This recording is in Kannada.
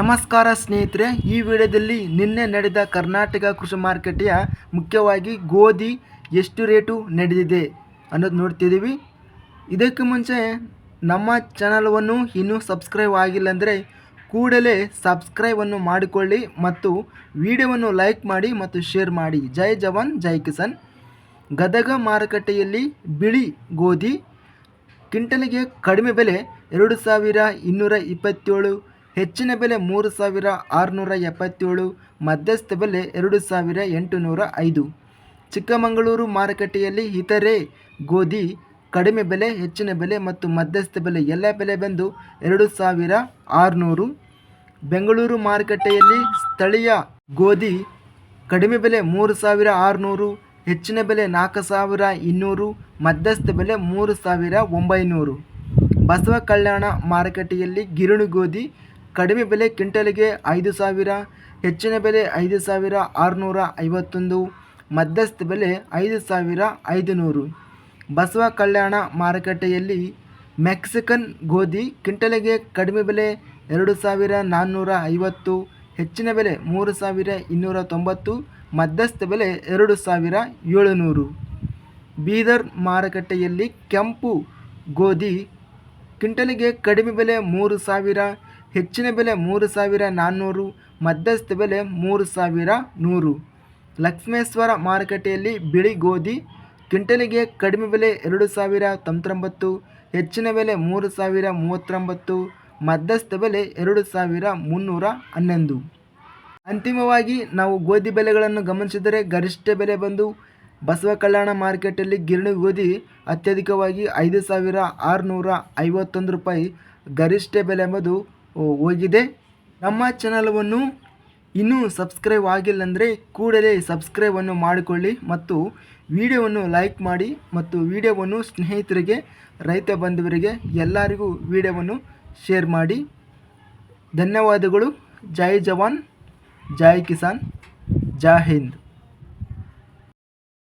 ನಮಸ್ಕಾರ ಸ್ನೇಹಿತರೆ, ಈ ವಿಡಿಯೋದಲ್ಲಿ ನಿನ್ನೆ ನಡೆದ ಕರ್ನಾಟಕ ಕೃಷಿ ಮಾರುಕಟ್ಟೆಯ ಮುಖ್ಯವಾಗಿ ಗೋಧಿ ಎಷ್ಟು ರೇಟು ನಡೆದಿದೆ ಅನ್ನೋದು ನೋಡ್ತಿದ್ದೀವಿ. ಇದಕ್ಕೆ ಮುಂಚೆ ನಮ್ಮ ಚಾನಲವನ್ನು ಇನ್ನೂ ಸಬ್ಸ್ಕ್ರೈಬ್ ಆಗಿಲ್ಲ ಅಂದರೆ ಕೂಡಲೇ ಸಬ್ಸ್ಕ್ರೈಬನ್ನು ಮಾಡಿಕೊಳ್ಳಿ ಮತ್ತು ವಿಡಿಯೋವನ್ನು ಲೈಕ್ ಮಾಡಿ ಮತ್ತು ಶೇರ್ ಮಾಡಿ. ಜೈ ಜವಾನ್, ಜೈ ಕಿಸಾನ್. ಗದಗ ಮಾರುಕಟ್ಟೆಯಲ್ಲಿ ಬಿಳಿ ಗೋಧಿ, ಕ್ವಿಂಟಲಿಗೆ ಕಡಿಮೆ ಬೆಲೆ ಎರಡು ಸಾವಿರ ಇನ್ನೂರ ಇಪ್ಪತ್ತೇಳು ಹೆಚ್ಚಿನ ಬೆಲೆ ಮೂರು ಸಾವಿರ ಆರುನೂರ ಎಪ್ಪತ್ತೇಳು, ಮಧ್ಯಸ್ಥ ಬೆಲೆ ಎರಡು ಸಾವಿರ ಎಂಟುನೂರ ಐದು. ಚಿಕ್ಕಮಗಳೂರು ಮಾರುಕಟ್ಟೆಯಲ್ಲಿ ಇತರೆ ಗೋಧಿ ಕಡಿಮೆ ಬೆಲೆ, ಹೆಚ್ಚಿನ ಬೆಲೆ ಮತ್ತು ಮಧ್ಯಸ್ಥ ಬೆಲೆ ಎಲ್ಲ ಬೆಲೆ ಬಂದು ಎರಡು ಸಾವಿರ ಆರುನೂರು. ಬೆಂಗಳೂರು ಮಾರುಕಟ್ಟೆಯಲ್ಲಿ ಸ್ಥಳೀಯ ಗೋಧಿ ಕಡಿಮೆ ಬೆಲೆ ಮೂರು ಸಾವಿರ ಆರುನೂರು, ಹೆಚ್ಚಿನ ಬೆಲೆ ನಾಲ್ಕು ಸಾವಿರ ಇನ್ನೂರು, ಮಧ್ಯಸ್ಥ ಬೆಲೆ ಮೂರು ಸಾವಿರ ಒಂಬೈನೂರು. ಬಸವ ಕಲ್ಯಾಣ ಮಾರುಕಟ್ಟೆಯಲ್ಲಿ ಗಿರಣಿ ಗೋಧಿ ಕಡಿಮೆ ಬೆಲೆ ಕ್ವಿಂಟಲಿಗೆ ಐದು ಸಾವಿರ, ಹೆಚ್ಚಿನ ಬೆಲೆ ಐದು ಸಾವಿರ ಆರುನೂರ ಐವತ್ತೊಂದು, ಮಧ್ಯಸ್ಥ ಬೆಲೆ ಐದು ಸಾವಿರ ಐದುನೂರು. ಬಸವ ಕಲ್ಯಾಣ ಮಾರುಕಟ್ಟೆಯಲ್ಲಿ ಮೆಕ್ಸಿಕನ್ ಗೋಧಿ ಕ್ವಿಂಟಲ್ಗೆ ಕಡಿಮೆ ಬೆಲೆ ಎರಡು ಸಾವಿರ ನಾನ್ನೂರ ಐವತ್ತು, ಹೆಚ್ಚಿನ ಬೆಲೆ ಮೂರು ಸಾವಿರ ಇನ್ನೂರ ತೊಂಬತ್ತು, ಮಧ್ಯಸ್ಥ ಬೆಲೆ ಎರಡು ಸಾವಿರ ಏಳುನೂರು. ಬೀದರ್ ಮಾರುಕಟ್ಟೆಯಲ್ಲಿ ಕೆಂಪು ಗೋಧಿ ಕ್ವಿಂಟಲಿಗೆ ಕಡಿಮೆ ಬೆಲೆ ಮೂರು ಸಾವಿರ ಹೆಚ್ಚಿನ ಬೆಲೆ ಮೂರು ಸಾವಿರ ನಾನ್ನೂರು, ಮಧ್ಯಸ್ಥ ಬೆಲೆ ಮೂರು ಸಾವಿರ ನೂರು. ಲಕ್ಷ್ಮೇಶ್ವರ ಮಾರುಕಟ್ಟೆಯಲ್ಲಿ ಬಿಳಿ ಗೋಧಿ, ಕ್ವಿಂಟಲಿಗೆ ಕಡಿಮೆ ಬೆಲೆ ಎರಡು ಸಾವಿರ ತೊಂಬತ್ತೊಂಬತ್ತು, ಹೆಚ್ಚಿನ ಬೆಲೆ ಮೂರು ಸಾವಿರ ಮೂವತ್ತೊಂಬತ್ತು, ಮಧ್ಯಸ್ಥ ಬೆಲೆ ಎರಡು ಸಾವಿರ ಮುನ್ನೂರ ಹನ್ನೊಂದು. ಅಂತಿಮವಾಗಿ ನಾವು ಗೋಧಿ ಬೆಲೆಗಳನ್ನು ಗಮನಿಸಿದರೆ ಗರಿಷ್ಠ ಬೆಲೆ ಬಂದು ಬಸವ ಕಲ್ಯಾಣ ಮಾರ್ಕೆಟಲ್ಲಿ ಗಿರಣಿ ಗೋಧಿ ಅತ್ಯಧಿಕವಾಗಿ ಐದು ಸಾವಿರ ಆರುನೂರ ಐವತ್ತೊಂದು ರೂಪಾಯಿ ಗರಿಷ್ಠ ಬೆಲೆ ಎಂಬುದು ಹೋಗಿದೆ. ನಮ್ಮ ಚಾನಲನ್ನು ಇನ್ನೂ ಸಬ್ಸ್ಕ್ರೈಬ್ ಆಗಿಲ್ಲ ಅಂದರೆ ಕೂಡಲೇ ಸಬ್ಸ್ಕ್ರೈಬನ್ನು ಮಾಡಿಕೊಳ್ಳಿ ಮತ್ತು ವಿಡಿಯೋವನ್ನು ಲೈಕ್ ಮಾಡಿ ಮತ್ತು ವಿಡಿಯೋವನ್ನು ಸ್ನೇಹಿತರಿಗೆ, ರೈತ ಬಂಧುವರಿಗೆ ಎಲ್ಲರಿಗೂ ವಿಡಿಯೋವನ್ನು ಶೇರ್ ಮಾಡಿ. ಧನ್ಯವಾದಗಳು. ಜೈ ಜವಾನ್, ಜೈ ಕಿಸಾನ್, ಜೈ ಹಿಂದ್.